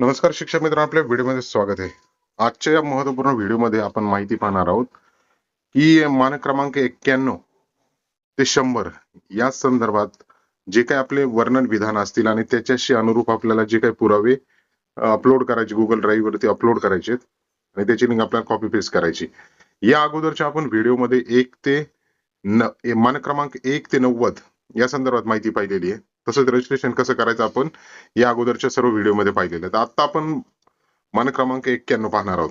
नमस्कार शिक्षक मित्रांनो आपल्या व्हिडिओमध्ये स्वागत आहे. आजच्या या महत्त्वपूर्ण व्हिडिओमध्ये आपण माहिती पाहणार आहोत की मानक क्रमांक एक्क्याण्णव ते शंभर या संदर्भात जे काही आपले वर्णन विधान असतील आणि त्याच्याशी अनुरूप आपल्याला जे काही पुरावे अपलोड करायचे गुगल ड्राईव्ह वरती अपलोड करायचे आणि त्याची लिंक आपल्याला कॉपी पेस्ट करायची या अगोदरच्या आपण व्हिडिओमध्ये एक ते न मानक क्रमांक एक ते नव्वद या संदर्भात माहिती पाहिलेली आहे. तसंच रजिस्ट्रेशन कसं करायचं आपण या अगोदरच्या सर्व व्हिडिओमध्ये पाहिलेलं तर आता आपण मान क्रमांक एक्क्याण्णव पाहणार आहोत.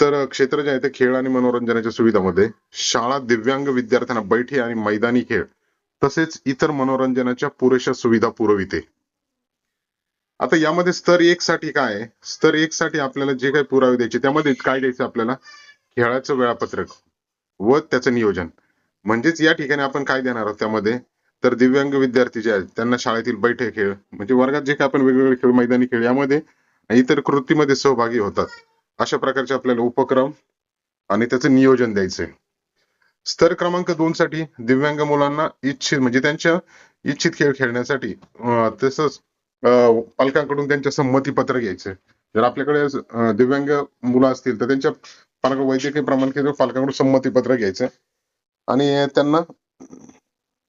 तर क्षेत्र जे आहे ते खेळ आणि मनोरंजनाच्या सुविधामध्ये शाळा दिव्यांग विद्यार्थ्यांना बैठी आणि मैदानी खेळ तसेच इतर मनोरंजनाच्या पुरेशा सुविधा पुरविते. आता यामध्ये स्तर एक साठी काय स्तर एक साठी आपल्याला जे काही पुरावे द्यायचे त्यामध्ये काय द्यायचं आपल्याला? खेळाचं वेळापत्रक व त्याचं नियोजन. म्हणजेच या ठिकाणी आपण काय देणार आहोत त्यामध्ये? तर दिव्यांग विद्यार्थी जे आहेत त्यांना शाळेतील बैठे खेळ म्हणजे वर्गात जे काही आपण वेगवेगळे खेळ मैदानी खेळ यामध्ये इतर कृतीमध्ये सहभागी होतात. अशा प्रकारचे आपल्याला उपक्रम आणि त्याचं नियोजन द्यायचंय. स्तर क्रमांक दोन साठी दिव्यांग मुलांना इच्छित म्हणजे त्यांच्या इच्छित खेळ खेळण्यासाठी तसंच अं, पालकांकडून त्यांच्या संमती पत्र घ्यायचे. जर आपल्याकडे दिव्यांग मुलं असतील तर त्यांच्या पालक वैद्यकीय प्रमाण पालकांकडून संमती पत्र घ्यायचं. आणि त्यांना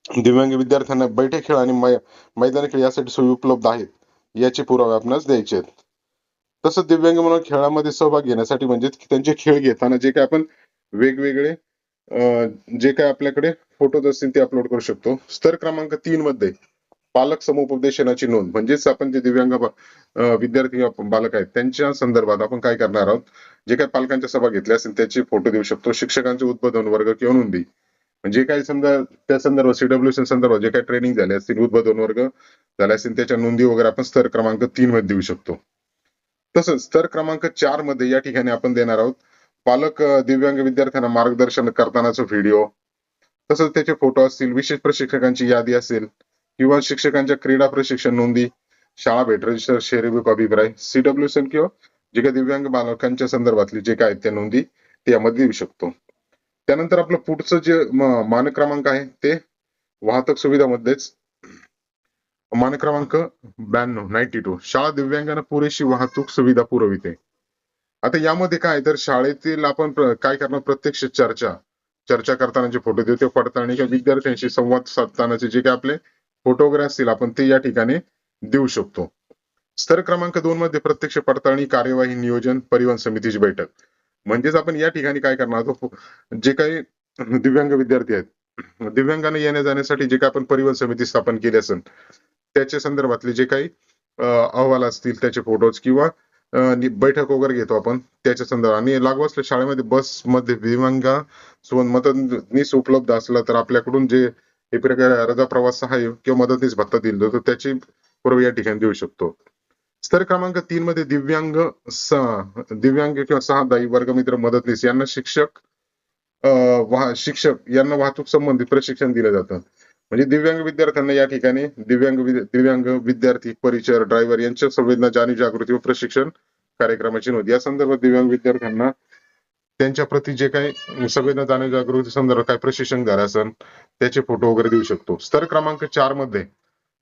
दिव्यांग विद्यार्थ्यांना बैठे खेळ आणि मैदानी खेळ यासाठी सोयी उपलब्ध आहेत. याचे पुरावे आपणास द्यायचे आहेत. तसंच दिव्यांग म्हणून खेळामध्ये सहभाग घेण्यासाठी म्हणजे त्यांचे खेळ घेताना जे काय आपण वेगवेगळे जे काय आपल्याकडे फोटोज असतील ते अपलोड करू शकतो. स्तर क्रमांक तीन मध्ये पालक समुपदेशनाची नोंद. म्हणजेच आपण जे दिव्यांग विद्यार्थी बालक आहेत त्यांच्या संदर्भात आपण काय करणार आहोत? जे काय पालकांच्या सभा घेतल्या असतील त्याचे फोटो देऊ शकतो. शिक्षकांचे उद्बोधन वर्ग किंवा नोंदी. म्हणजे काही समजा त्या संदर्भात सीडब्ल्यूसी संदर्भात जे काही ट्रेनिंग झाले असतील उद्बोधन वर्ग झाले असतील त्याच्या नोंदी वगैरे आपण स्तर क्रमांक तीन मध्ये देऊ शकतो. तसंच स्तर क्रमांक चारमध्ये या ठिकाणी आपण देणार आहोत पालक दिव्यांग विद्यार्थ्यांना मार्गदर्शन करतानाचा व्हिडिओ तसंच त्याचे फोटो असतील विशेष प्रशिक्षकांची यादी असेल किंवा शिक्षकांच्या क्रीडा प्रशिक्षण नोंदी शाळा भेट रजिस्टर शेअरिंग अभिप्राय सीडब्ल्यूसी किंवा जे काही दिव्यांग बालकांच्या संदर्भातले जे काय आहेत त्या नोंदी त्यामध्ये देऊ शकतो. त्यानंतर आपलं पुढचं जे मानक क्रमांक आहे ते वाहतूक सुविधामध्येच. मानक क्रमांक ब्याण्णव नाईन्टी टू शाळा दिव्यांगांना पुरेशी वाहतूक सुविधा पुरविते. आता यामध्ये काय तर शाळेतील आपण काय करणार? प्रत्यक्ष चर्चा. चर्चा करताना जे फोटो देतो पडताळणी किंवा विद्यार्थ्यांशी संवाद साधतानाचे जे काही आपले फोटोग्राफ असतील आपण ते या ठिकाणी देऊ शकतो. स्तर क्रमांक दोन मध्ये प्रत्यक्ष पडताळणी कार्यवाही नियोजन परिवहन समितीची बैठक. म्हणजेच आपण या ठिकाणी काय करणार आहोत? जे काही दिव्यांग विद्यार्थी आहेत दिव्यांगाने येण्या जाण्यासाठी जे काही आपण परिवहन समिती स्थापन केली असेल त्याच्या संदर्भातले जे काही अहवाल असतील त्याचे फोटोज किंवा बैठक वगैरे घेतो आपण त्याच्या संदर्भात. आणि लागू असल्या शाळेमध्ये बसमध्ये दिव्यांगा सोबत मदतनीस उपलब्ध असला तर आपल्याकडून जे हे प्रकारे रजा प्रवास सहाय्य किंवा मदतनीस भत्ता दिला जातो त्याची पूर्व या ठिकाणी देऊ शकतो. स्तर क्रमांक तीन मध्ये दिव्यांग स- दिव्यांग किंवा सहादायी वर्गमित्र मदतनीस. यांना शिक्षक वाह- शिक्षक यांना वाहतूक संबंधित प्रशिक्षण दिलं जातं. म्हणजे दिव्यांग विद्यार्थ्यांना या ठिकाणी दिव्यांग दिव्यांग विद्यार्थी परिचर ड्रायव्हर यांच्या संवेदना जाणीव जागृती व प्रशिक्षण कार्यक्रमाची नोंद. या संदर्भात दिव्यांग विद्यार्थ्यांना त्यांच्या प्रती जे काही संवेदना जाणीव जागृती संदर्भात काय प्रशिक्षण झालं असेल त्याचे फोटो वगैरे देऊ शकतो. स्तर क्रमांक चारमध्ये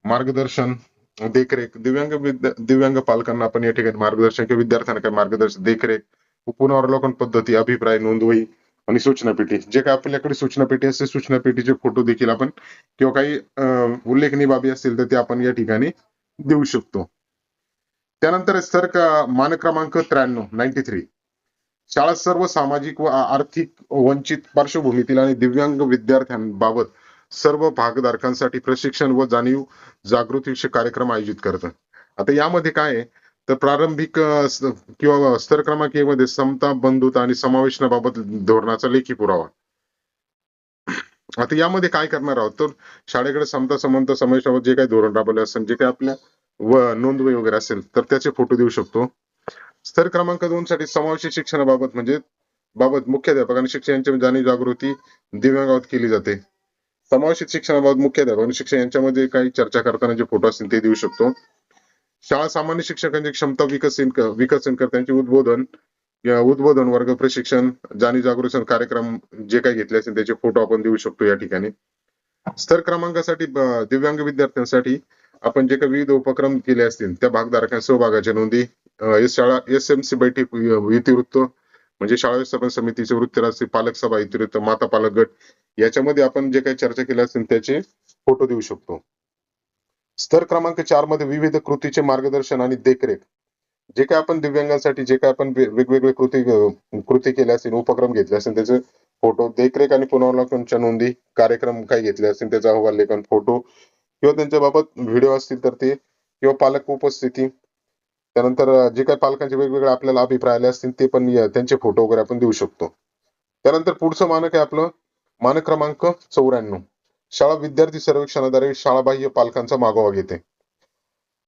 मार्गदर्शन देखरेख दिव्यांग दिव्यांग पालकांना आपण या ठिकाणी मार्गदर्शन किंवा विद्यार्थ्यांना काही मार्गदर्शन देखरेख पुनरावलोकन पद्धती अभिप्राय नोंदवही आणि सूचना पेटी जे काय आपल्याकडे सूचना पेटी असते सूचना पेटीचे फोटो देखील आपण किंवा काही उल्लेखनीय बाबी असतील तर ते आपण या ठिकाणी देऊ शकतो. त्यानंतर सर मान क्रमांक त्र्याण्णव नाईन्टी थ्री शाळा सर्व सामाजिक व आर्थिक वंचित पार्श्वभूमीतील आणि दिव्यांग विद्यार्थ्यांबाबत सर्व भागधारकांसाठी प्रशिक्षण व जाणीव जागृतीचे कार्यक्रम आयोजित करतं आता यामध्ये काय आहे? तर प्रारंभिक किंवा स्तर क्रमांकमध्ये समता बंधुता आणि समावेशनाबाबत धोरणाचा लेखी पुरावा. आता यामध्ये काय करणार आहोत? तर शाळेकडे समता समंत समावेशाबाबत जे काही धोरण राबवले असेल जे काही आपल्या व नोंदवही वगैरे असेल तर त्याचे फोटो देऊ शकतो. स्तर क्रमांक दोन साठी समावेश शिक्षणाबाबत म्हणजे बाबत मुख्याध्यापक आणि शिक्षक यांच्या जाणीव जागृती दिव्यांगावत केली जाते. समावेशित शिक्षणाबाबत मुख्याध्यापक आणि शिक्षक यांच्यामध्ये काही चर्चा करताना जे फोटो असतील ते देऊ शकतो. शाळा सामान्य शिक्षकांची क्षमता विकसित विकसन कर त्यांचे उद्बोधन या उद्बोधन वर्ग प्रशिक्षण जाणीव जागृती कार्यक्रम जे काही घेतले असतील त्याचे फोटो आपण देऊ शकतो या ठिकाणी. स्तर क्रमांकासाठी दिव्यांग विद्यार्थ्यांसाठी आपण जे काही विविध उपक्रम केले असतील त्या भागधारकांच्या सहभागाच्या नोंदी शाळा एस एम सी बैठक इतिवृत्त म्हणजे शाळा व्यवस्थापन समितीचे वृत्तराष्ट्रीय पालक सभा इतिवृत्त माता पालक गट याच्यामध्ये आपण जे काही चर्चा केली असेल त्याचे फोटो देऊ शकतो. स्तर क्रमांक चारमध्ये विविध कृतीचे मार्गदर्शन आणि देखरेख. जे काय आपण दिव्यांगांसाठी जे काय आपण वेगवेगळे कृती कृती केल्या असतील उपक्रम घेतले असेल त्याचे फोटो देखरेख आणि पुनरावलोकनच्या नोंदी कार्यक्रम काय घेतले असतील त्याचा अहवाल लेखन फोटो किंवा त्यांच्या बाबत व्हिडिओ असतील तर ते किंवा पालक उपस्थिती. त्यानंतर जे काही पालकांचे वेगवेगळे आपल्याला अभिप्राय आले असतील ते पण त्यांचे फोटो वगैरे आपण देऊ शकतो. त्यानंतर पुढचं मानक आहे आपलं मानक क्रमांक चौऱ्याण्णव. शाळा विद्यार्थी सर्वेक्षणाद्वारे शाळाबाह्य पालकांचा मागोवा घेते.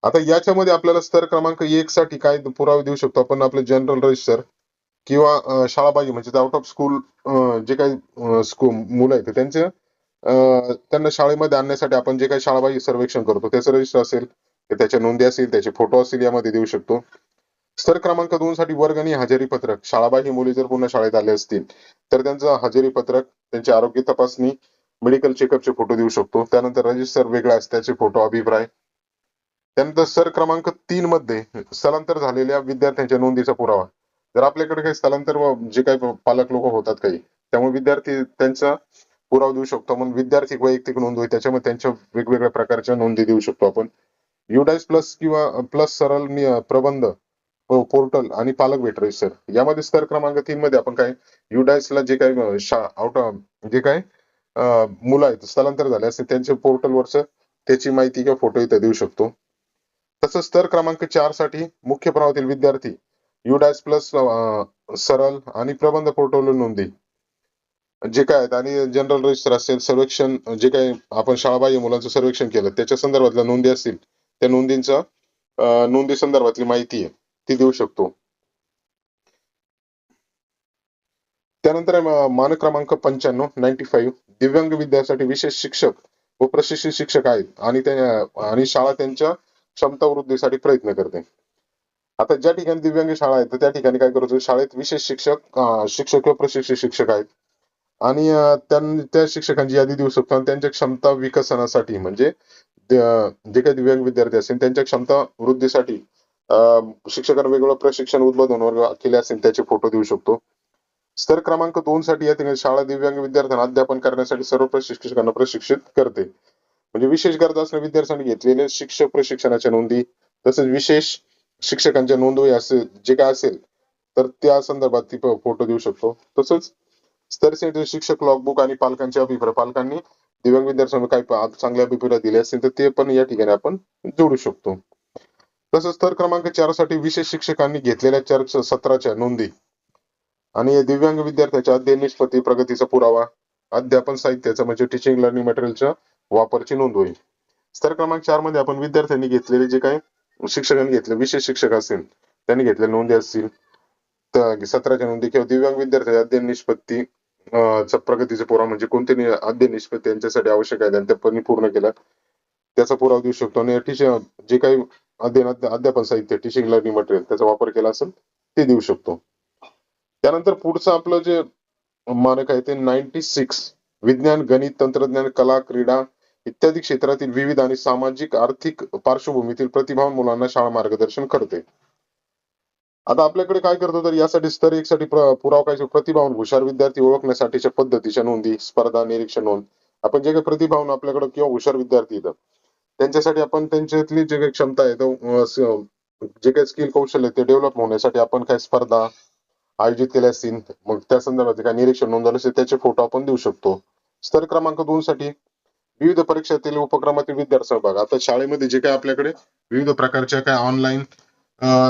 आता याच्यामध्ये आपल्याला स्तर क्रमांक एक साठी काय पुरावे देऊ शकतो? आपण आपलं जनरल रजिस्टर किंवा शाळाबाह्य म्हणजे आउट ऑफ स्कूल जे काही स्कूल मुलं आहेत त्यांचे त्यांना शाळेमध्ये आणण्यासाठी आपण जे काही शाळाबाह्य सर्वेक्षण करतो त्याचं रजिस्टर असेल त्याच्या नोंदी असतील त्याचे फोटो असतील यामध्ये देऊ शकतो. स्तर क्रमांक दोन साठी वर्ग आणि हजेरी पत्रक. शाळाबाह्य मुली जर पुन्हा शाळेत आले असतील तर त्यांचं हजेरी पत्रक त्यांची आरोग्य तपासणी मेडिकल चेकअपचे फोटो देऊ शकतो. त्यानंतर रजिस्टर वेगळा असते त्याचे फोटो अभिप्राय. त्यानंतर सर क्रमांक तीन मध्ये स्थलांतर झालेल्या विद्यार्थ्यांच्या नोंदीचा पुरावा. जर आपल्याकडे काही स्थलांतर व जे काही पालक लोक होतात काही त्यामुळे विद्यार्थी त्यांचा पुरावा देऊ शकतो. म्हणून विद्यार्थी वैयक्तिक नोंद होईल त्याच्यामध्ये त्यांच्या वेगवेगळ्या प्रकारच्या नोंदी देऊ शकतो आपण. युडाईस प्लस किंवा प्लस सरल प्रबंध पोर्टल आणि पालक भेट रजिस्टर यामध्ये स्तर क्रमांक तीन मध्ये आपण काय युडायसला जे काही आउट जे काय मुलं आहेत स्थलांतर झाले असते त्यांच्या पोर्टलवरच त्याची माहिती किंवा फोटो इथे देऊ शकतो. तसंच स्तर क्रमांक चारसाठी मुख्य प्रवाहातील विद्यार्थी युडायस प्लस सरल आणि प्रबंध पोर्टल नोंदी जे काय आहेत आणि जनरल रजिस्टर असेल सर्वेक्षण जे काही आपण शाळाबाह्य मुलांचं सर्वेक्षण केलं त्याच्या संदर्भातल्या नोंदी असतील त्या नोंदींचा नोंदी संदर्भातली माहिती आहे. ती देऊ शकतो. त्यानंतर मानक क्रमांक पंच्याण्णव नाईन्टी फाईव्ह दिव्यांग विद्यार्थ्यांसाठी विशेष शिक्षक व प्रशिक्षित शिक्षक आहेत आणि आणि शाळा त्यांच्या क्षमता वृद्धीसाठी प्रयत्न करते. आता ज्या ठिकाणी दिव्यांग शाळा आहेत तर त्या ठिकाणी काय करतो शाळेत विशेष शिक्षक शिक्षक किंवा प्रशिक्षित शिक्षक आहेत. आणि त्या शिक्षकांची यादी देऊ शकतो आणि त्यांच्या क्षमता विकसनासाठी म्हणजे जे काही दिव्यांग विद्यार्थी असतील त्यांच्या क्षमता वृद्धीसाठी शिक्षकांना वेगवेगळं प्रशिक्षण उद्बोधन वर्ग केले असेल त्याचे फोटो देऊ शकतो. स्तर क्रमांक दोन साठी या ठिकाणी शाळा दिव्यांग विद्यार्थ्यांना अध्यापन करण्यासाठी सर्व प्रशिक्षकांना प्रशिक्षित करते. म्हणजे विशेष गरजा असणाऱ्या विद्यार्थ्यांनी घेतलेले शिक्षक प्रशिक्षणाच्या नोंदी तसेच विशेष शिक्षकांच्या नोंदवही असेल जे काय असेल तर त्या संदर्भात ती फोटो देऊ शकतो. तसंच स्तर शिक्षक लॉगबुक आणि पालकांचे अभिप्राय पालकांनी दिव्यांग विद्यार्थ्यांना काही चांगले अभिप्राय दिले असतील तर ते पण या ठिकाणी आपण जोडू शकतो. तसंच स्तर क्रमांक चारसाठी विशेष शिक्षकांनी घेतलेल्या चर्च सत्राच्या नोंदी. आणि दिव्यांग विद्यार्थ्याच्या अध्ययन निष्पत्ती प्रगतीचा पुरावा अध्यापन साहित्याचा म्हणजे टीचिंग लर्निंग मटेरियलच्या वापरची नोंद होईल. स्तर क्रमांक चारमध्ये आपण विद्यार्थ्यांनी घेतलेले जे काही शिक्षकांनी घेतले विशेष शिक्षक असतील त्यांनी घेतलेल्या नोंदी असतील तर सत्राच्या नोंदी किंवा दिव्यांग विद्यार्थ्याच्या अध्ययन निष्पत्ती प्रगतीचा पुरावा म्हणजे कोणते अध्ययन निष्पत्ती यांच्यासाठी आवश्यक आहे आणि ते पूर्ण केला त्याचा पुरावा देऊ शकतो. आणि टीचर जे काही अध्ययन अध्यापन साहित्य टीचिंग लर्निंग मटेरियल त्याचा वापर केला असेल ते देऊ शकतो. त्यानंतर पुढचं आपलं जे मानक आहे ते नाईन्टी सिक्स विज्ञान गणित तंत्रज्ञान कला क्रीडा इत्यादी क्षेत्रातील विविध आणि सामाजिक आर्थिक पार्श्वभूमीतील प्रतिभावान मुलांना शाळा मार्गदर्शन करते. आता आपल्याकडे काय करतो तर यासाठी स्तर एक साठी पुरावा काय प्रतिभावान हुशार विद्यार्थी ओळखण्यासाठीच्या पद्धतीच्या नोंदी स्पर्धा निरीक्षण नोंद. आपण जे काही प्रतिभावान आपल्याकडे किंवा हुशार विद्यार्थी येतात त्यांच्यासाठी आपण त्यांच्यातली जे काही क्षमता आहे तो, जे काही स्किल कौशल्य आहे ते डेव्हलप होण्यासाठी आपण काय स्पर्धा आयोजित केल्या असतील मग त्या संदर्भात काय निरीक्षण नोंदवलं असेल त्याचे फोटो आपण देऊ शकतो. स्तर क्रमांक दोन साठी विविध परीक्षेतील उपक्रमातील विद्यार्थी सहभाग. आता शाळेमध्ये जे काय आपल्याकडे विविध प्रकारच्या काय ऑनलाईन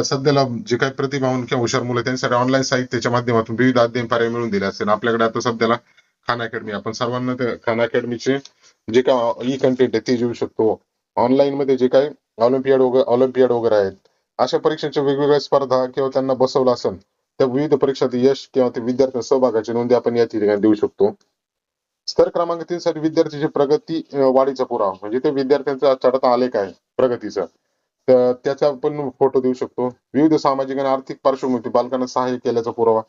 सध्याला जे काही प्रतिभावान किंवा हुशार मुलं त्यांच्यासाठी ऑनलाईन साहित्याच्या माध्यमातून विविध अध्ययन पर्याय मिळून दिले असतील आपल्याकडे आता सध्याला खान अकॅडमी आपण सर्वांना खान अकॅडमीचे जे काय ई कंटेंट आहे ते देऊ शकतो. ऑनलाईन मध्ये जे काही ऑलिम्पियाड वगैरे ऑलिम्पियाड वगैरे आहेत अशा परीक्षांच्या वेगवेगळ्या स्पर्धा किंवा त्यांना बसवलं असेल त्या विविध परीक्षात यश किंवा ते विद्यार्थी सहभागाची नोंदी आपण या ठिकाणी देऊ शकतो. स्तर क्रमांक तीन साठी विद्यार्थ्याची प्रगती वाढीचा पुरावा म्हणजे ते विद्यार्थ्यांचा चढता आलेख आहे प्रगतीचा. तर त्याचा आपण फोटो देऊ शकतो. विविध सामाजिक आणि आर्थिक पार्श्वभूमी बालकांना सहाय्य केल्याचा पुरावा.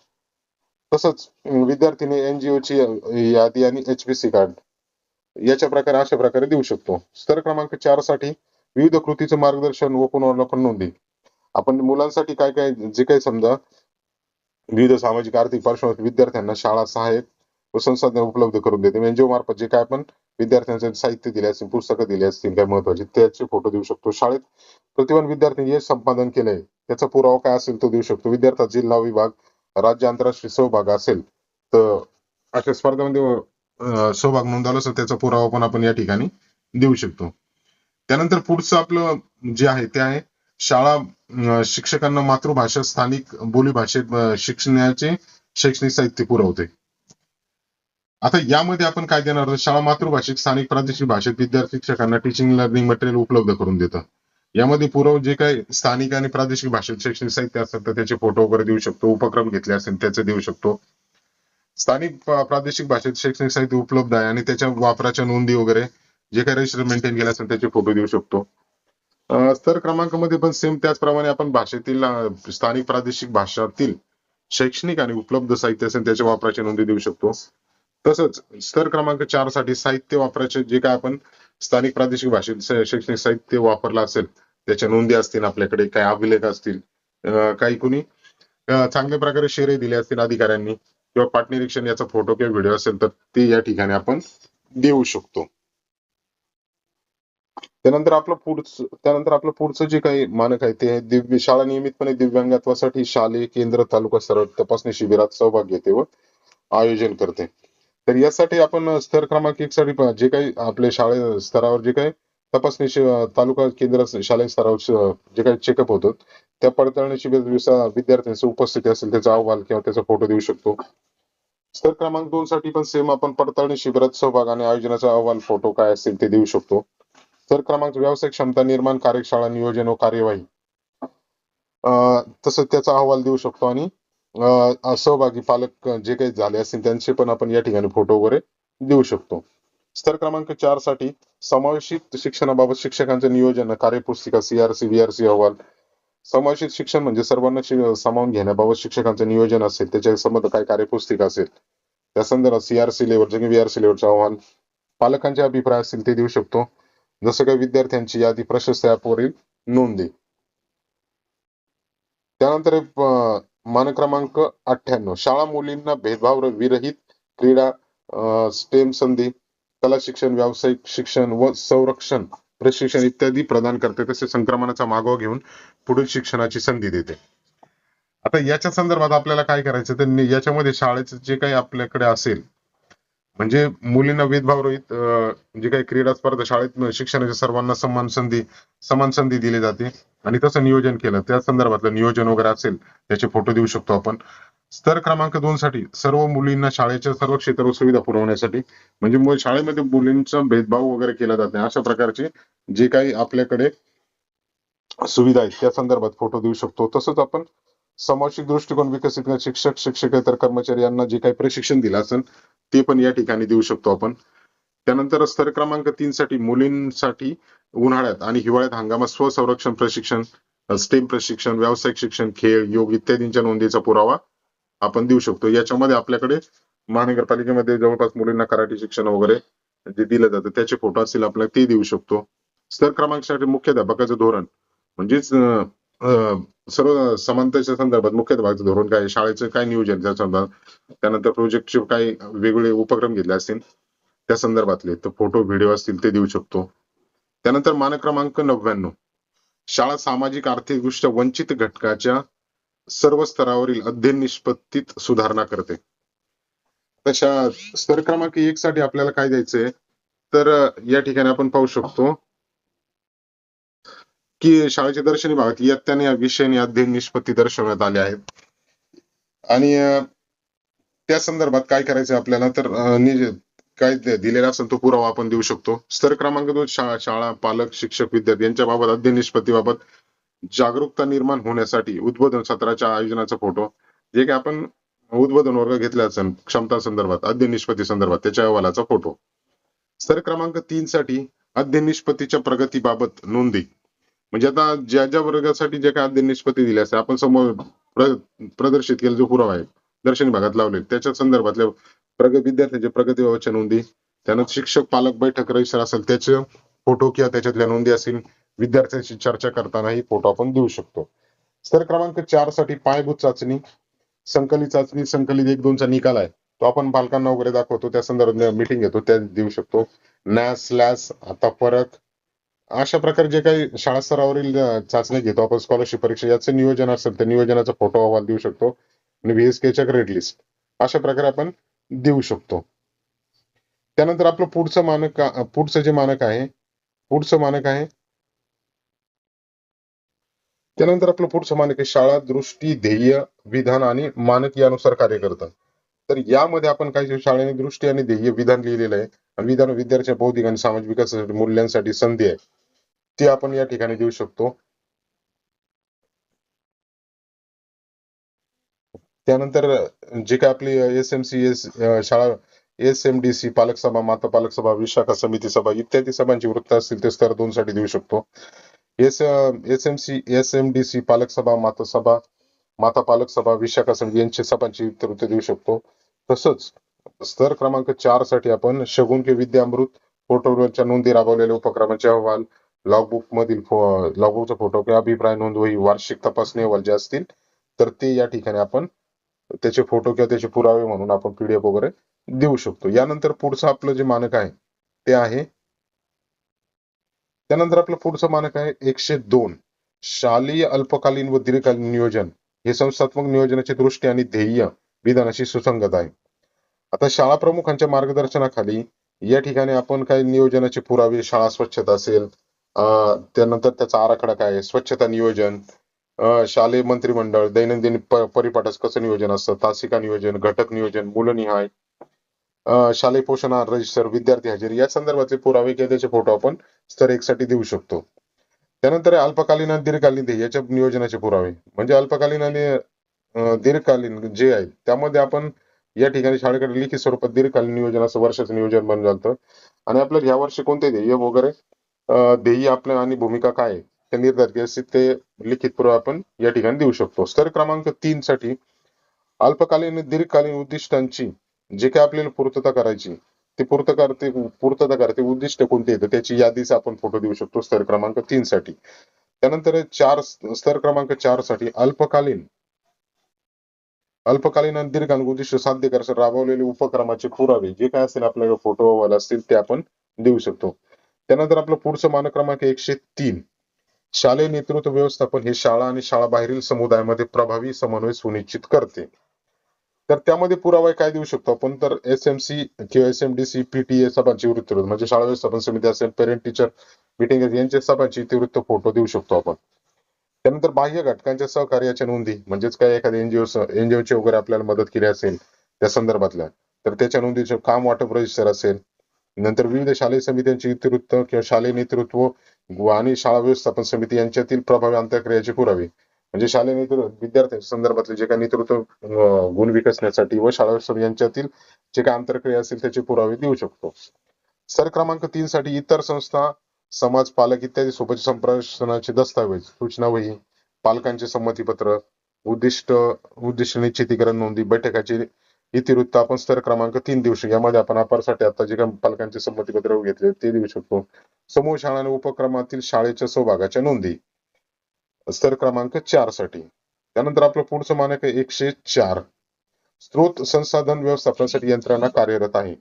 तसंच विद्यार्थीने एनजीओ ची यादी आणि एचपीसी कार्ड याच्या प्रकारे अशा प्रकारे देऊ शकतो. स्तर क्रमांक चारसाठी विविध कृतीचं मार्गदर्शन व पुनरावलोकन नोंदी. आपण मुलांसाठी काय काय जे काही समजा विविध सामाजिक आर्थिक पार्श्वभूमी विद्यार्थ्यांना शाळा सहाय्यक व संसाधने उपलब्ध करून देते. म्हणजे एनजीओ मार्फत जे काय आपण विद्यार्थ्यांचे साहित्य दिले असतील पुस्तकं दिली असतील काय महत्त्वाचे त्याचे फोटो देऊ शकतो. शाळेत प्रतिभान विद्यार्थी जे संपादन केलंय. त्याचा पुरावा काय असेल तो देऊ शकतो. विद्यार्थ्याचा जिल्हा विभाग राज्य आंतरराष्ट्रीय सहभाग असेल तर अशा स्पर्धेमध्ये सहभाग नोंदवला असेल त्याचा पुरावा पण आपण या ठिकाणी देऊ शकतो. त्यानंतर पुढचं आपलं जे आहे ते आहे शाळा शिक्षकांना मातृभाषा स्थानिक बोलीभाषेत शिक्षणाचे शैक्षणिक साहित्य पुरवते. आता यामध्ये आपण काय देणार शाळा मातृभाषिक स्थानिक प्रादेशिक भाषेत विद्यार्थी शिक्षकांना टीचिंग लर्निंग मटेरियल उपलब्ध करून देतं यामध्ये पुरव जे काही स्थानिक आणि प्रादेशिक भाषेत शैक्षणिक साहित्य असतात तर त्याचे फोटो वगैरे देऊ शकतो उपक्रम घेतले असेल त्याचे देऊ शकतो. स्थानिक प्रादेशिक भाषेत शैक्षणिक साहित्य उपलब्ध आहे आणि त्याच्या वापराच्या नोंदी वगैरे जे काही रजिस्टर मेंटेन केले असेल त्याचे फोटो देऊ शकतो. स्तर क्रमांकामध्ये पण सेम त्याचप्रमाणे आपण भाषेतील स्थानिक प्रादेशिक भाषातील शैक्षणिक आणि उपलब्ध साहित्य असेल त्याच्या वापराची नोंदी देऊ शकतो. तसंच स्तर क्रमांक चारसाठी साहित्य वापराचे जे काय आपण स्थानिक प्रादेशिक भाषेत शैक्षणिक साहित्य वापरलं असेल त्याच्या नोंदी असतील आपल्याकडे काही अभिलेख असतील काही कुणी चांगल्या प्रकारे शेरे दिले असतील अधिकाऱ्यांनी किंवा पाठनिरीक्षण याचा फोटो किंवा व्हिडिओ असेल तर ते या ठिकाणी आपण देऊ शकतो. त्यानंतर आपलं पुढचं त्यानंतर आपलं पुढचं जे काही मानक आहे ते दिव्य शाळा नियमितपणे दिव्यांगत्वासाठी शालेय केंद्र तालुका स्तरावर तपासणी शिबिरात सहभाग घेते व आयोजन करते. तर यासाठी आपण स्तर क्रमांक एक साठी जे काही आपले शाळे स्तरावर जे काही तपासणी तालुका केंद्र शालेय स्तरावर जे काही चेकअप होतो त्या पडताळणी शिबिर विद्यार्थ्यांची उपस्थिती असेल त्याचा अहवाल किंवा त्याचा फोटो देऊ शकतो. स्तर क्रमांक दोन साठी पण सेम आपण पडताळणी शिबिरात सहभाग आणि आयोजनाचा अहवाल फोटो काय असेल ते देऊ शकतो. स्तर क्रमांक व्यावसायिक क्षमता निर्माण कार्यशाळा नियोजन व कार्यवाही. अं, तसंच त्याचा अहवाल देऊ शकतो आणि सहभागी पालक जे काही झाले असतील त्यांचे पण आपण या ठिकाणी फोटो वगैरे देऊ शकतो. स्तर क्रमांक चारसाठी समावेशित शिक्षणाबाबत शिक्षकांचं नियोजन कार्यपुस्तिका सीआरसी बीआरसी अहवाल समावेशित शिक्षण म्हणजे सर्वांना सामावून घेण्याबाबत शिक्षकांचं नियोजन असेल त्याच्या संबंध काय कार्यपुस्तिका असेल त्या संदर्भात सीआरसी लेवल जे व्हीआरसी लेवलचा आव्हान पालकांचे अभिप्राय असतील ते देऊ शकतो. जसं काही विद्यार्थ्यांची यादी प्रशस्त ऍपवरील नोंदी. त्यानंतर मान मानक क्रमांक अठ्ठ्याण्णव. शाळा मुलींना भेदभाव विरहित क्रीडा स्टेम संधी कला शिक्षण व्यावसायिक शिक्षण व संरक्षण प्रशिक्षण इत्यादी प्रदान करते तसेच संक्रमणाचा मागोवा घेऊन पुढील शिक्षणाची संधी देते. आता याच्या संदर्भात आपल्याला काय करायचं तर याच्यामध्ये शाळेचं जे काही आपल्याकडे असेल म्हणजे मुलींना भेदभाव रोहित जे काही क्रीडा स्पर्धा शाळेत शिक्षणाच्या सर्वांना समान संधी समान संधी दिली जाते. आणि तसं नियोजन केलं त्या संदर्भातलं नियोजन वगैरे असेल त्याचे फोटो देऊ शकतो आपण. स्तर क्रमांक दोन साठी सर्व मुलींना शाळेच्या सर्व क्षेत्र सुविधा पुरवण्यासाठी म्हणजे शाळेमध्ये मुलींचा भेदभाव वगैरे केला जात नाही. अशा प्रकारचे जे काही आपल्याकडे सुविधा आहेत त्या संदर्भात फोटो देऊ शकतो. तसंच आपण सामाजिक दृष्टिकोन विकसित शिक्षक शिक्षकेतर कर्मचारी यांना जे काही प्रशिक्षण दिलं असेल ते पण या ठिकाणी देऊ शकतो आपण. त्यानंतर स्तर क्रमांक तीन साठी मुलींसाठी उन्हाळ्यात आणि हिवाळ्यात हंगामात स्वसंरक्षण प्रशिक्षण स्टेम प्रशिक्षण व्यावसायिक शिक्षण खेळ योग इत्यादींच्या नोंदीचा पुरावा आपण देऊ शकतो. याच्यामध्ये आपल्याकडे महानगरपालिकेमध्ये जवळपास मुलींना कराटे शिक्षण वगैरे जे दिलं जातं त्याचे फोटो असतील आपल्याला ते देऊ शकतो. स्तर क्रमांकासाठी मुख्याध्यापकाचं धोरण. म्हणजेच सर्व समानतेच्या संदर्भात मुख्याध्यापकाचं धोरण काय आहे, शाळेचं काय नियोजन त्या संदर्भात? त्यानंतर प्रोजेक्टचे काही वेगवेगळे उपक्रम घेतले असतील त्या संदर्भातले. तर फोटो व्हिडिओ असतील ते देऊ शकतो. त्यानंतर मानक क्रमांक नव्याण्णव. शाळा सामाजिक आर्थिक दृष्ट्या वंचित घटकाच्या सर्व स्तरावरील अध्ययन निष्पत्तीत सुधारणा करते. तशा स्तर क्रमांक एक साठी आपल्याला काय द्यायचंय? तर या ठिकाणी आपण पाहू शकतो की शाळेच्या दर्शनी भागात इयत्ताने या विषयाने अध्ययन निष्पत्ती दर्शवण्यात आले आहेत. आणि त्या संदर्भात काय करायचं आपल्याला? तर काय दिलेला असेल तो पुरावा आपण देऊ शकतो. स्तर क्रमांक दोन शाळा शाळा पालक शिक्षक विद्यार्थी यांच्याबाबत अध्ययन निष्पत्तीबाबत जागरूकता निर्माण होण्यासाठी उद्बोधन सत्राच्या आयोजनाचा फोटो जे काही आपण उद्बोधन वर्ग घेतले क्षमता संदर्भात अध्ययन निष्पत्ती संदर्भात त्याच्या अहवालाचा फोटो. स्तर क्रमांक तीन साठी अध्ययन निष्पत्तीच्या प्रगतीबाबत नोंदी. म्हणजे आता ज्या ज्या वर्गासाठी जे काही अध्ययन निष्पत्ती दिली असते आपण समोर प्र- प्रदर्शित केलेला जो पुरावा आहे दर्शनी भागात लावले त्याच्या संदर्भातल्या प्रगत विद्यार्थ्यांच्या प्रगतीबाबतच्या नोंदी त्यानंतर शिक्षक पालक बैठक रजिस्टर असेल त्याचे फोटो किंवा त्याच्यातल्या नोंदी असतील विद्यार्थ्यांशी चर्चा करताना ही फोटो आपण देऊ शकतो. स्तर क्रमांक चारसाठी पायाभूत चाचणी संकलित चाचणी संकलित एक दोनचा निकाल आहे. तो आपण पालकांना वगैरे दाखवतो त्या संदर्भात मिटिंग घेतो त्या देऊ शकतो. नॅस लॅस आता परत अशा प्रकारे जे काही शाळा स्तरावरील चाचण्या चाचणी घेतो आपण स्कॉलरशिप परीक्षा याचं नियोजन असेल तर नियोजनाचा फोटो अहवाल देऊ शकतो. आणि व्हीएसकेच्या ग्रेड लिस्ट अशा प्रकारे आपण देऊ शकतो. त्यानंतर आपलं पुढचं मानक पुढचं जे मानक आहे पुढचं मानक आहे त्यानंतर आपलं पुढचं मानक आहे शाळा दृष्टी ध्येय विधान आणि मानक यानुसार कार्य करतात तर यामध्ये आपण काय शाळेने दृष्टी आणि ध्येय विधान लिहिलेलं आहे आणि विधान विद्यार्थ्याच्या बौद्धिक आणि सामाजिक विकासासाठी मूल्यांसाठी संधी आहे ती आपण या ठिकाणी देऊ शकतो. त्यानंतर जे काय आपली एस एम सी एस शाळा एस एम डी सी पालक सभा माता पालक सभा विशाखा समिती सभा इत्यादी सभांची वृत्त असतील ते स्तर दोन साठी देऊ शकतो. S S M C S M D C पालक सभा माता सभा माता पालक सभा विशाखा समिती यांची सभांची वृत्त देऊ शकतो. तसंच स्तर क्रमांक चारसाठी आपण शगुन के विद्यामृत पोर्टलवरच्या नोंदी राबवलेल्या उपक्रमाचे अहवाल लॉगबुक मधील लॉगबुकचा फोटो किंवा अभिप्राय नोंदवही वार्षिक तपासणी अहवाल जे असतील तर ते या ठिकाणी आपण त्याचे फोटो किंवा त्याचे पुरावे म्हणून आपण पीडीएफ वगैरे देऊ शकतो. यानंतर पुढचं आपलं जे मानक आहे ते आहे त्यानंतर आपलं पुढचं मानक आहे एकशे दोन. शालेय अल्पकालीन व दीर्घकालीन नियोजन हे संस्थात्मक नियोजनाची दृष्टी आणि ध्येय विधानाशी सुसंगत आहे. आता शाळा प्रमुखांच्या मार्गदर्शनाखाली या ठिकाणी आपण काही नियोजनाचे पुरावे शाळा स्वच्छता असेल त्यानंतर त्याचा आराखडा काय आहे? स्वच्छता नियोजन शालेय मंत्रिमंडळ दैनंदिन प- परिपाठाचं कसं नियोजन असतं? तासिका नियोजन घटक नियोजन मुलनिहाय शालेय पोषण आहार रजिस्टर विद्यार्थी हजेरी. या संदर्भातले पुरावे किंवा त्याचे फोटो आपण स्तर एक साठी देऊ शकतो. त्यानंतर अल्पकालीन आणि दीर्घकालीन ध्येय याच्या नियोजनाचे पुरावे. म्हणजे अल्पकालीन आणि दीर्घकालीन जे आहे त्यामध्ये आपण या ठिकाणी शाळेकडे लिखित स्वरूपात दीर्घकालीन नियोजन असं वर्षाचं नियोजन बनलं जातं आणि आपल्याला ह्या वर्षी कोणते ध्येय वगैरे ध्येय आपल्या आणि भूमिका काय आहे? ते निर्धारित केले असतील ते लिखित पुरावा आपण या ठिकाणी देऊ शकतो. स्तर क्रमांक तीन साठी अल्पकालीन दीर्घकालीन उद्दिष्टांची जे काय आपल्याला पूर्तता करायची ती पूर्त करते पूर्तता करते उद्दिष्ट कोणते येतं त्याची यादीचा आपण फोटो देऊ शकतो स्तर क्रमांक तीन साठी. त्यानंतर चार स्तर क्रमांक चारसाठी अल्पकालीन. अल्पकालीन आणि दीर्घकालीन उद्दिष्ट साध्य करण्यासाठी राबवलेले उपक्रमाचे पुरावे जे काय असेल आपल्याला फोटो अहवाल असतील ते आपण देऊ शकतो. त्यानंतर आपलं पुढचं मानक क्रमांक एकशे तीन. शालेय नेतृत्व व्यवस्थापन हे शाळा आणि शाळा बाहेरील समुदायामध्ये प्रभावी समन्वय सुनिश्चित करते. तर त्यामध्ये पुरावा काय देऊ शकतो आपण? तर एस एम सी किंवा S M D C PTA सभांची वृत्त म्हणजे शाळा व्यवस्थापन समिती असेल पेरेंट टीचर मिटिंग यांच्या सभांची तीव्रत्व फोटो देऊ शकतो आपण. त्यानंतर बाह्य घटकांच्या सहकार्याच्या नोंदी म्हणजेच काय एखाद्या एनजीओ एनजीओची वगैरे आपल्याला मदत केली असेल त्या संदर्भातल्या तर त्याच्या नोंदीचे काम वाटप रजिस्टर असेल. नंतर विविध शालेय समित्यांची नेतृत्व किंवा शालेय नेतृत्व आणि शाळा व्यवस्थापन समिती यांच्यातील प्रभावी आंतरक्रियाचे पुरावे. म्हणजे शालेय नेतृत्व विद्यार्थ्यांच्या संदर्भातले जे काही नेतृत्व गुण विकसण्यासाठी व शाळा यांच्यातील जे काही आंतरक्रिया असेल त्याचे पुरावे देऊ शकतो. सर क्रमांक तीन साठी इतर संस्था समाज पालक इत्यादी सोबत संप्रेषणाचे दस्तावेज सूचना वही पालकांचे संमतीपत्र उद्दिष्ट उद्दिष्ट निश्चितीकरण नोंदी बैठकाची इतिवृत्त आपण स्तर क्रमांक तीन देऊ शकतो. यामध्ये आपण अपारसाठी आता जे काही पालकांचे संमतीपत्र घेतले ते देऊ शकतो. समूह शाळा आणि उपक्रमातील शाळेच्या सहभागाच्या नोंदी. स्तर क्रमांक चारसाठी. त्यानंतर आपलं पुढचं मानक आहे एकशे चार. स्रोत संसाधन व्यवस्थापनासाठी यंत्रणा कार्यरत आहे.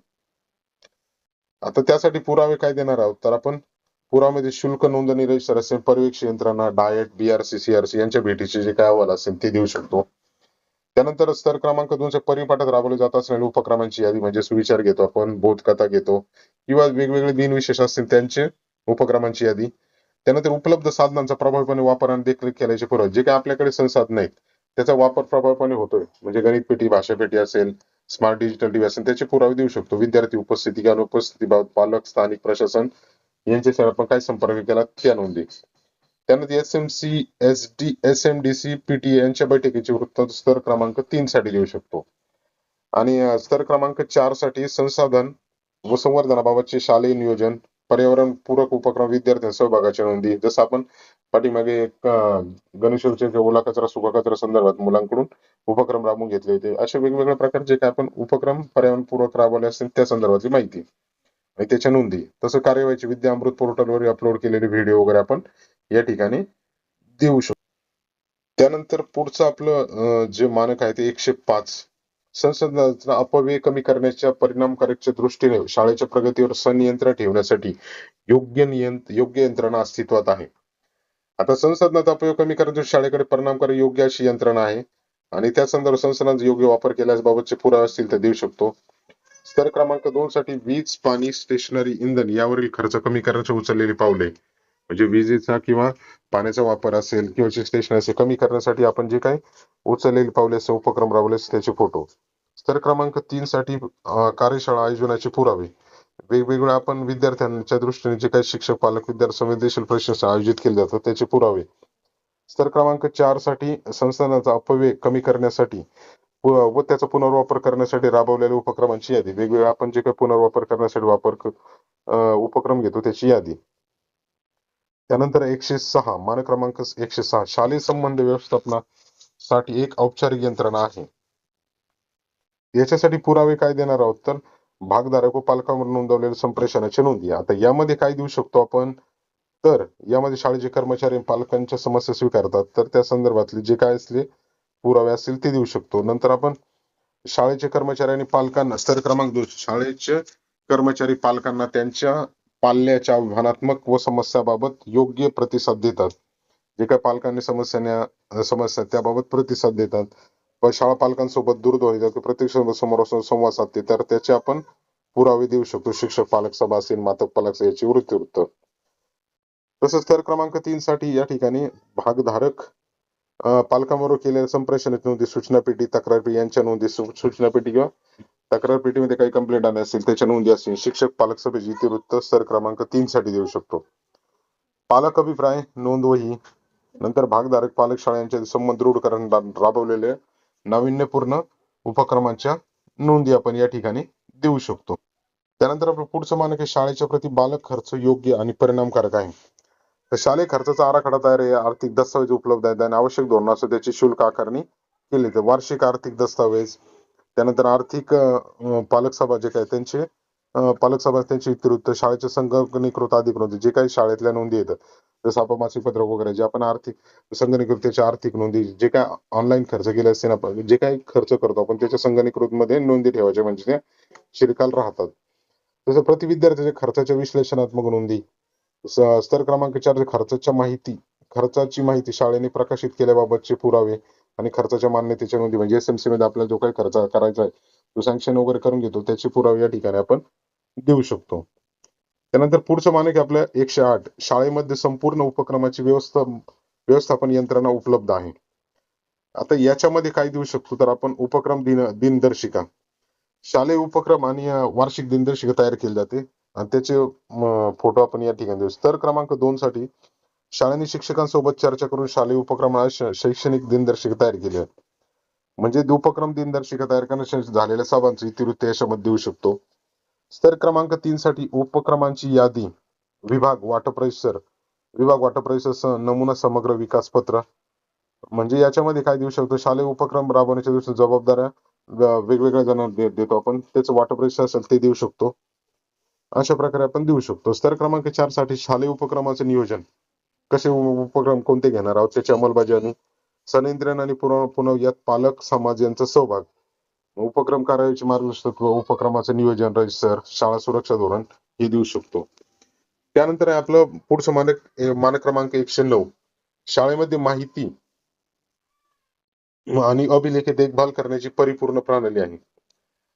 आता त्यासाठी पुरावे काय देणार आहोत? तर आपण पुरामध्ये शुल्क नोंदणी रजिस्टर असेल पर्यवेक्षण यंत्रणा डायट बीआरसी सीआरसी यांच्या भेटीचे जे काय अहवाल असेल ते देऊ शकतो. त्यानंतर स्तर क्रमांक दोनच्या परिपाठात राबवले जात असलेल्या उपक्रमांची यादी म्हणजे सुविचार घेतो आपण बोधकथा घेतो किंवा वेगवेगळे दिनविशेष असतील त्यांचे उपक्रमांची यादी. त्यानंतर उपलब्ध साधनांचा प्रभावीपणे वापर आणि देखरेख केल्याचे पुरावे जे काही आपल्याकडे संसाधन आहेत त्याचा वापर प्रभावीपणे होतोय. म्हणजे गणित पेटी भाषा पेटी असेल स्मार्ट डिजिटल टीव्ही असेल त्याचे पुरावे देऊ शकतो. विद्यार्थी उपस्थिती किंवा अनुपस्थितीबाबत पालक स्थानिक प्रशासन यांच्याशी आपण काय संपर्क केला त्या नोंदी. त्यानंतर S M C S D S M D C PT यांच्या बैठकीचे वृत्त स्तर क्रमांक तीन साठी देऊ शकतो. आणि स्तर क्रमांक चारसाठी संसाधन व संवर्धनाबाबतचे शालेय नियोजन पर्यावरण पूरक उपक्रम विद्यार्थ्यांच्या सहभागाच्या नोंदी. जसं आपण पाठीमागे एक गणेश ओला कचरा सुका कचरा संदर्भात मुलांकडून उपक्रम राबवून घेतले होते. असे वेगवेगळ्या प्रकारचे काय आपण उपक्रम पर्यावरण पूरक राबवले असतील त्या संदर्भातली माहिती आणि त्याच्या नोंदी. तसं कार्यवाहीची विद्या अमृत पोर्टलवर अपलोड केलेले व्हिडिओ वगैरे आपण या ठिकाणी देऊ शकतो. त्यानंतर पुढचं आपलं जे मानक आहे ते एकशे पाच. संसाधनांचा अपव्यय कमी करण्याच्या परिणामकारकच्या दृष्टीने शाळेच्या प्रगतीवर सनियंत्रण ठेवण्यासाठी योग्य नियंत योग्य यंत्रणा अस्तित्वात आहे. आता संसाधनाचा अपव्यय कमी करण्यासाठी शाळेकडे परिणामकारक योग्य अशी यंत्रणा आहे. आणि त्या संदर्भात संसाधनांचा योग्य वापर केल्याबाबतचे पुरावे असतील तर देऊ शकतो. स्तर क्रमांक दोन साठी वीज पाणी स्टेशनरी इंधन यावरील खर्च कमी करण्याचे उचललेली पावले म्हणजे विजेचा किंवा पाण्याचा वापर असेल किंवा स्टेशनरी असेल कमी करण्यासाठी आपण जे काही उचलेल पावले उपक्रम राबवले त्याचे फोटो. स्तर क्रमांक तीन साठी कार्यशाळा आयोजनाचे पुरावे. वेगवेगळ्या आपण विद्यार्थ्यांच्या दृष्टीने जे काही शिक्षक पालक विद्यार्थी संवेदनशील प्रश्न आयोजित केले जातात त्याचे पुरावे. स्तर क्रमांक चारसाठी संस्थानाचा अपव्यय कमी करण्यासाठी व व त्याचा पुनर्वापर करण्यासाठी राबवलेल्या उपक्रमांची यादी. वेगवेगळ्या आपण जे काही पुनर्वापर करण्यासाठी वापर उपक्रम घेतो त्याची यादी. त्यानंतर एकशे सहा मान क्रमांक एकशे सहा शालेय संबंध व्यवस्थापना साठी एक औपचारिक यंत्रणा आहे. याच्यासाठी पुरावे काय देणार आहोत? तर भागधारक व पालकांवर नोंदवलेल्या संप्रेषणाच्या नोंदी. आता यामध्ये काय देऊ शकतो आपण? तर यामध्ये शाळेचे कर्मचारी पालकांच्या समस्या स्वीकारतात. तर त्या संदर्भातले जे काय असले पुरावे असतील ते देऊ शकतो. नंतर आपण शाळेचे कर्मचारी आणि पालकांना स्तर क्रमांक दोन शाळेचे कर्मचारी पालकांना त्यांच्या पाल्याच्या आव्हानात्मक व समस्याबाबत योग्य प्रतिसाद देतात. जे काही पालकांनी समस्यांना समस्या त्याबाबत प्रतिसाद देतात. व शाळा पालकांसोबत दूरध्वनी प्रत्यक्ष समोर संवाद साधते तर त्याचे आपण पुरावे देऊ शकतो. शिक्षक पालक सभा असेल मातक पालक याची वृत्तीवृत्त. तसंच स्तर क्रमांक तीन साठी या ठिकाणी भागधारक पालकांबरोबर केलेल्या संप्रेषणाची नोंदी सूचना पेटी तक्रार पेटी यांच्या नोंदी सूचना पेटी किंवा तक्रार पेटीमध्ये काही कंप्लेंट आले असतील त्याच्या नोंदी असतील. शिक्षक पालक सभेची वृत्त स्तर क्रमांक तीन साठी देऊ शकतो. पालक अभिप्राय नोंद वही नंतर भागधारक पालक शाळांचे संबंध दृढ करण राबवलेले नाविन्यपूर्ण उपक्रमांच्या नोंदी आपण या ठिकाणी देऊ शकतो. त्यानंतर आपलं पुढचं मानक आहे शाळेच्या प्रति बालक खर्च योग्य आणि परिणामकारक आहे. तर शालेय खर्चाचा आराखडा तयार आहे आर्थिक दस्तावेज उपलब्ध आहेत आणि आवश्यक धोरण असं त्याची शुल्क आकारणी केली तर वार्षिक आर्थिक दस्तावेज त्यानंतर आर्थिक पालक सभा जे काय त्यांचे पालक सभा त्यांची इतिवृत्त शाळेचे संगणकीकृत अधिकृत जे काही शाळेतल्या नोंदी येतात. जसं आपण मासिक पत्रक वगैरे जे आपण आर्थिक संगणकीकृत आर्थिक नोंदी जे काय ऑनलाईन खर्च केले असते ना आपण जे काही खर्च करतो आपण त्याच्या संगणकीकृत मध्ये नोंदी ठेवायच्या म्हणजे त्या शिरकाल राहतात. जसं प्रति विद्यार्थ्याच्या खर्चाच्या विश्लेषणात्मक नोंदी स्तर क्रमांक चार खर्चाच्या माहिती खर्चाची माहिती शाळेने प्रकाशित केल्याबाबतचे पुरावे आणि खर्चाच्या मान्यतेच्या नोंदी म्हणजे एसएमसी मध्ये आपल्याला जो काही खर्च करायचा आहे तो सँक्शन वगैरे करून घेतो त्याचे पुरावे या ठिकाणी आपण देऊ शकतो. त्यानंतर पुढचं मानक आपल्या एकशे आठ. शाळेमध्ये संपूर्ण उपक्रमाची व्यवस्था व्यवस्थापन यंत्रणा उपलब्ध आहे. आता याच्यामध्ये काय देऊ शकतो? तर आपण उपक्रम दिन दिनदर्शिका. शालेय उपक्रम आणि वार्षिक दिनदर्शिका तयार केली जाते. आणि त्याचे फोटो आपण या ठिकाणी देऊ. स्तर क्रमांक दोन साठी शाळेने शिक्षकांसोबत चर्चा करून शालेय उपक्रमाला शैक्षणिक दिनदर्शिका तयार केली आहे. म्हणजे उपक्रम दिनदर्शिका तयार करण्यासाठी झालेल्या सभांची इतिवृत्त याच्यामध्ये देऊ शकतो. स्तर क्रमांक तीन साठी उपक्रमांची यादी विभाग वाटप रजिस्टर विभाग वाटप रजिस्टर नमुना समग्र विकास पत्र. म्हणजे याच्यामध्ये काय देऊ शकतो? शालेय उपक्रम राबवण्याच्या दिवशी जबाबदाऱ्या वेगवेगळ्या जणांना देतो आपण. त्याचं वाटप रजिस्टर असेल ते देऊ शकतो. अशा प्रकारे आपण देऊ शकतो. स्तर क्रमांक चारसाठी शालेय उपक्रमाचे नियोजन. कसे उपक्रम कोणते घेणार आहोत? त्याची अंमलबजावणी संनियंत्रण आणि पुनव यात पालक समाज यांचा सहभाग. उपक्रम कार्याचे मार्गदर्शक व उपक्रमाचं नियोजन रजिस्टर शाळा सुरक्षा धोरण हे देऊ शकतो. त्यानंतर आहे आपलं पुढचं मानक मानक क्रमांक एकशे नऊ. शाळेमध्ये माहिती आणि अभिलेखे देखभाल करण्याची परिपूर्ण प्रणाली आहे.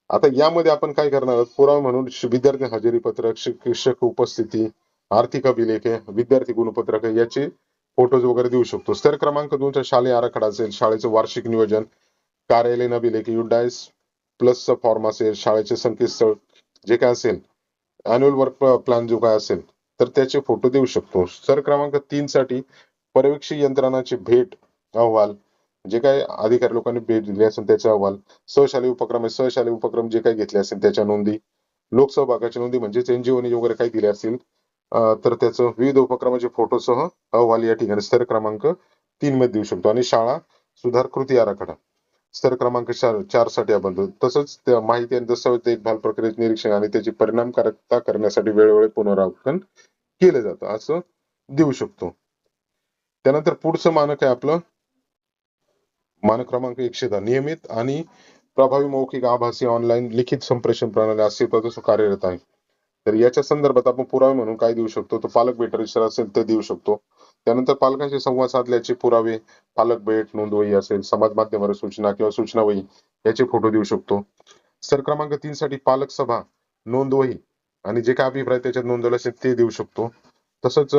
आता यामध्ये आपण काय करणार आहोत? पुरावा म्हणून विद्यार्थी हजेरी पत्रक शिक्षक उपस्थिती आर्थिक अभिलेखे विद्यार्थी गुणपत्रक याचे फोटोज वगैरे देऊ शकतो. स्तर क्रमांक दोनचा शालेय आराखडा असेल शाळेचं वार्षिक नियोजन. कार्यालय कार्यालयीन अभिलेख युडायस प्लसचा फॉर्म असेल शाळेचे संकेतस्थळ जे काय असेल अॅन्युअल वर्क प्लॅन जो काय असेल तर त्याचे फोटो देऊ शकतो. स्तर क्रमांक तीन साठी पर्यवेक्षी यंत्रणाची भेट अहवाल जे काही अधिकारी लोकांनी भेट दिली असेल त्याचा अहवाल सहशालेय उपक्रम आहे, सहशालेय उपक्रम जे काही घेतले असेल त्याच्या नोंदी लोकसहभागाच्या नोंदी म्हणजेच एनजीओने वगैरे काही दिले असतील तर त्याचं विविध उपक्रमाचे फोटोसह अहवाल या ठिकाणी स्तर क्रमांक तीन मध्ये देऊ शकतो. आणि शाळा सुधार कृती आराखडा. स्तर क्रमांक चारसाठी आपण तसंच माहिती आणि दस्तावेज देखभाल प्रक्रियेचे निरीक्षण आणि त्याची परिणामकारकता करण्यासाठी वेळोवेळी पुनरावलोकन केलं जातं. असं देऊ शकतो. त्यानंतर पुढचं मानक आहे आपलं. मानक क्रमांक एकशे दहा. नियमित आणि प्रभावी मौखिक आभासी ऑनलाईन लिखित संप्रेषण प्रणाली अस्तित्वात कार्यरत आहे. तर याच्या संदर्भात आपण पुरावे म्हणून काय देऊ शकतो? तर पालक भेट रजिस्टर असेल ते देऊ शकतो. त्यानंतर पालकांशी संवाद साधल्याचे पुरावे पालक भेट नोंदवही असेल समाज माध्यमावर सूचना किंवा सूचना वही याचे फोटो देऊ शकतो. सर क्रमांक तीन साठी पालक सभा नोंदवही आणि जे काय अभिप्राय त्याच्यात नोंदवले असेल ते देऊ शकतो. तसंच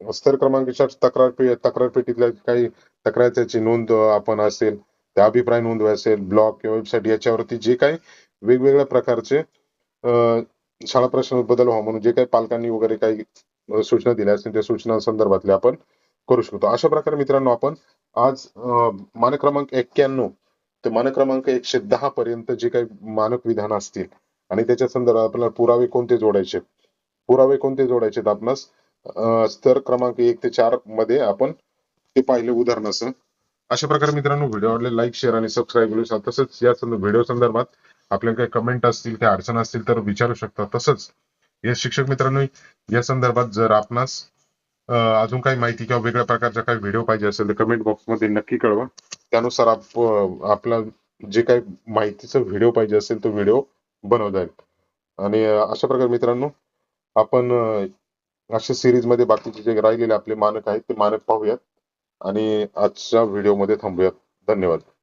स्तर क्रमांक चार तक्रार पे तक्रार पेटीतल्या काही तक्रार त्याची नोंद आपण असेल त्या अभिप्राय नोंदवाय असेल ब्लॉग किंवा वेबसाईट याच्यावरती जे काही वेगवेगळ्या प्रकारचे शाळा प्रश्न बदल व्हावा म्हणून जे काही पालकांनी वगैरे काही सूचना दिल्या असतील त्या सूचना संदर्भातले आपण करू शकतो. अशा प्रकारे मित्रांनो आपण आज अं, मानक क्रमांक एक्क्याण्णव ते मानक क्रमांक एकशे दहा पर्यंत जे काही मानक विधान असतील आणि त्याच्या संदर्भात आपल्याला पुरावे कोणते जोडायचे? पुरावे कोणते जोडायचे आपणास अं, स्तर क्रमांक एक ते चारमध्ये आपण ते पाहिले उदाहरणासह. अशा प्रकारे मित्रांनो व्हिडिओ आवडले लाईक शेअर आणि सबस्क्राईब करू शकता. तसंच या व्हिडिओ संदर्भात आपल्याला काही कमेंट असतील काही अडचण असतील तर विचारू शकता. तसंच या शिक्षक मित्रांनो या संदर्भात जर आपणास अजून काही माहिती किंवा वेगळ्या प्रकारचा काही व्हिडिओ पाहिजे असेल तर कमेंट बॉक्समध्ये नक्की कळवा. त्यानुसार आप आपला जे काही माहितीचा व्हिडिओ पाहिजे असेल तो व्हिडिओ बनवता येईल. आणि अशा प्रकारे मित्रांनो आपण अशा सिरीजमध्ये बाकीचे जे राहिलेले आपले मानक आहेत ते मानक पाहूयात. आणि आजच्या व्हिडिओमध्ये थांबूयात. धन्यवाद.